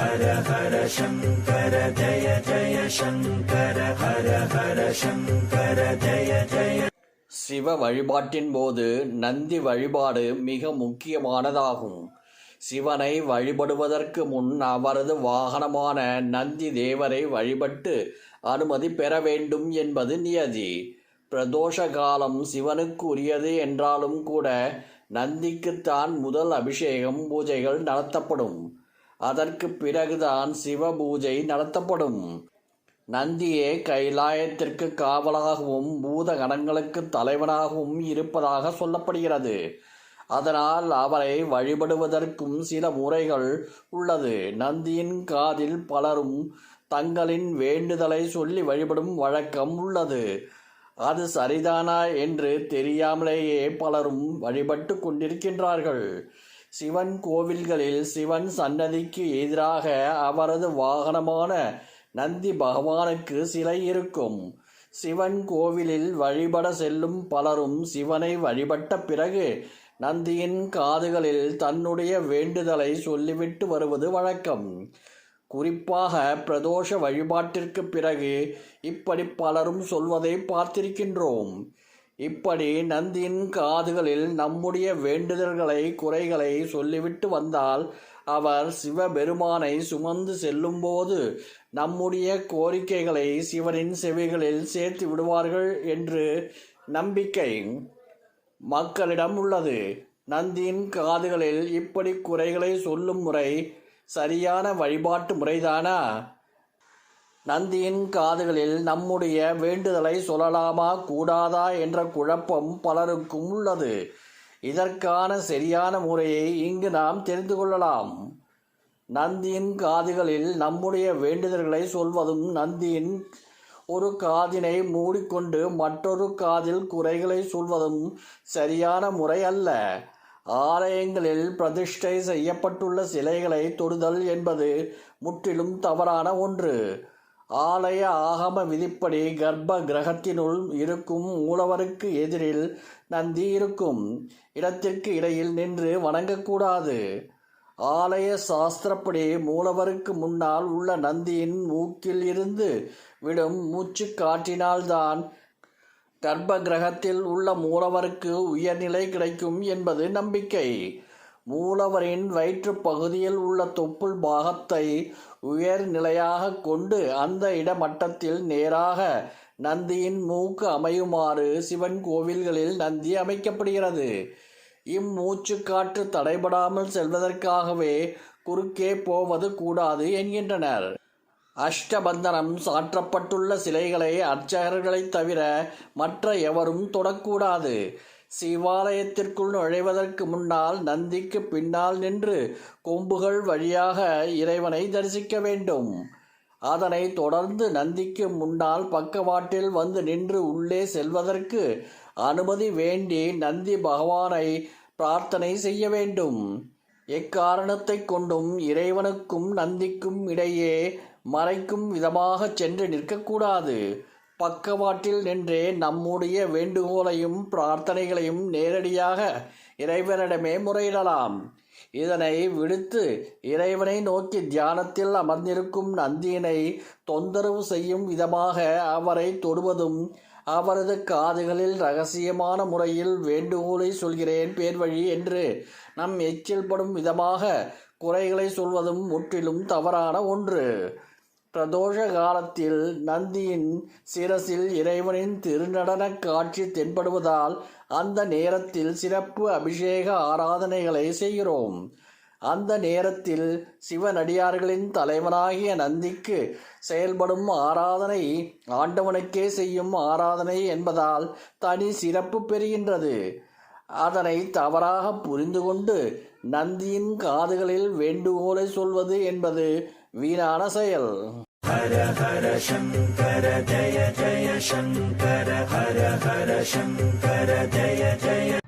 ஹர ஹர சங்கர ஜய ஜய சங்கர ஹர ஹர சங்கர ஜய ஜய சிவ வழிபாட்டின் போது நந்தி வழிபாடு மிக முக்கியமானதாகும். சிவனை வழிபடுவதற்கு முன் அவரது வாகனமான நந்தி தேவரை வழிபட்டு அனுமதி பெற வேண்டும் என்பது நியதி. பிரதோஷ காலம் சிவனுக்கு உரியது என்றாலும் கூட நந்திக்குத்தான் முதல் அபிஷேகம் பூஜைகள் நடத்தப்படும். அதற்கு பிறகுதான் சிவ பூஜை நடத்தப்படும். நந்தியே கைலாயத்திற்கு காவலாகவும் பூத கணங்களுக்கு தலைவனாகவும் இருப்பதாக சொல்லப்படுகிறது. அதனால் அவரை வழிபடுவதற்கும் சில முறைகள் உள்ளது. நந்தியின் காதில் பலரும் தங்களின் வேண்டுதலை சொல்லி வழிபடும் வழக்கம் உள்ளது. அது சரிதானா என்று தெரியாமலேயே பலரும் வழிபட்டு கொண்டிருக்கின்றார்கள். சிவன் கோவில்களில் சிவன் சன்னதிக்கு எதிராக அவரது வாகனமான நந்தி பகவானுக்கு சிலை இருக்கும். சிவன் கோவிலில் வழிபட செல்லும் பலரும் சிவனை வழிபட்ட பிறகு நந்தியின் காதுகளில் தன்னுடைய வேண்டுதலை சொல்லிவிட்டு வருவது வழக்கம். குறிப்பாக பிரதோஷ வழிபாட்டிற்கு பிறகு இப்படி பலரும் சொல்வதை பார்த்திருக்கின்றோம். இப்படி நந்தியின் காதுகளில் நம்முடைய வேண்டுதல்களை குறைகளை சொல்லிவிட்டு வந்தால் அவர் சிவபெருமானை சுமந்து செல்லும்போது நம்முடைய கோரிக்கைகளை சிவனின் செவிகளில் சேர்த்து விடுவார்கள் என்று நம்பிக்கை மக்களிடம் உள்ளது. நந்தியின் காதுகளில் இப்படி குறைகளை சொல்லும் முறை சரியான வழிபாட்டு முறைதானா? நந்தியின் காதுகளில் நம்முடைய வேண்டுதலை சொல்லலாமா? கூடாதா என்ற குழப்பம் பலருக்கும் உள்ளது. இதற்கான சரியான முறையை இங்கு நாம் தெரிந்து கொள்ளலாம். நந்தியின் காதுகளில் நம்முடைய வேண்டுதல்களை சொல்வதும் நந்தியின் ஒரு காதினை மூடிக்கொண்டு மற்றொரு காதில் குறைகளை சொல்வதும் சரியான முறை அல்ல. ஆலயங்களில் பிரதிஷ்டை செய்யப்பட்டுள்ள சிலைகளை தொடுதல் என்பது முற்றிலும் தவறான ஒன்று. ஆலய ஆகம விதிப்படி கர்ப்ப கிரகத்தினுள் இருக்கும் மூலவருக்கு எதிரில் நந்தி இருக்கும். இடத்திற்கு இடையில் நின்று வணங்கக்கூடாது. ஆலய சாஸ்திரப்படி மூலவருக்கு முன்னால் உள்ள நந்தியின் மூக்கில் இருந்து விடும் மூச்சு காற்றினால்தான் கர்ப்ப கிரகத்தில் உள்ள மூலவருக்கு உயர்நிலை கிடைக்கும் என்பது நம்பிக்கை. மூலவரின் வயிற்று பகுதியில் உள்ள தொப்புள் பாகத்தை உயர்நிலையாக கொண்டு அந்த இடமட்டத்தில் நேராக நந்தியின் மூக்கு அமையுமாறு சிவன் கோவில்களில் நந்தி அமைக்கப்படுகிறது. இம்மூச்சு காற்று தடைபடாமல் செல்வதற்காகவே குறுக்கே போவது கூடாது என்கின்றனர். அஷ்டபந்தனம் சாற்றப்பட்டுள்ள சிலைகளை அர்ச்சகர்களைத் தவிர மற்ற எவரும் தொடக்கூடாது. சிவாலயத்திற்குள் நுழைவதற்கு முன்னால் நந்திக்கு பின்னால் நின்று கொம்புகள் வழியாக இறைவனை தரிசிக்க வேண்டும். அதனை தொடர்ந்து நந்திக்கு முன்னால் பக்கவாட்டில் வந்து நின்று உள்ளே செல்வதற்கு அனுமதி வேண்டி நந்தி பகவானை பிரார்த்தனை செய்ய வேண்டும். எக்காரணத்தை கொண்டும் இறைவனுக்கும் நந்திக்கும் இடையே மறைக்கும் விதமாக சென்று நிற்கக்கூடாது. பக்கவாட்டில் நின்றே நம்முடைய வேண்டுகோளையும் பிரார்த்தனைகளையும் நேரடியாக இறைவனிடமே முறையிடலாம். இதனை விடுத்து இறைவனை நோக்கி தியானத்தில் அமர்ந்திருக்கும் நந்தியினை தொந்தரவு செய்யும் விதமாக அவரை தொடுவதும் அவரது காதுகளில் ரகசியமான முறையில் வேண்டுகோளை சொல்கிறேன் பேர்வழி என்று நம் எச்சில் படும் விதமாக குறைகளை சொல்வதும் முற்றிலும் தவறான ஒன்று. பிரதோஷ காலத்தில் நந்தியின் சிரசில் இறைவனின் திருநடனக் காட்சி தென்படுவதால் அந்த நேரத்தில் சிறப்பு அபிஷேக ஆராதனைகளை செய்கிறோம். அந்த நேரத்தில் சிவனடியார்களின் தலைவனாகிய நந்திக்கு செயல்படும் ஆராதனை ஆண்டவனுக்கே செய்யும் ஆராதனை என்பதால் தனி சிறப்பு பெறுகின்றது. அதனை தவறாக புரிந்து கொண்டு நந்தியின் காதுகளில் வேண்டுகோளை சொல்வது என்பது வீணான செயல். ஹர ஹர சங்கர ஜய ஜய சங்கர ஹர ஹர சங்கர ஜய ஜய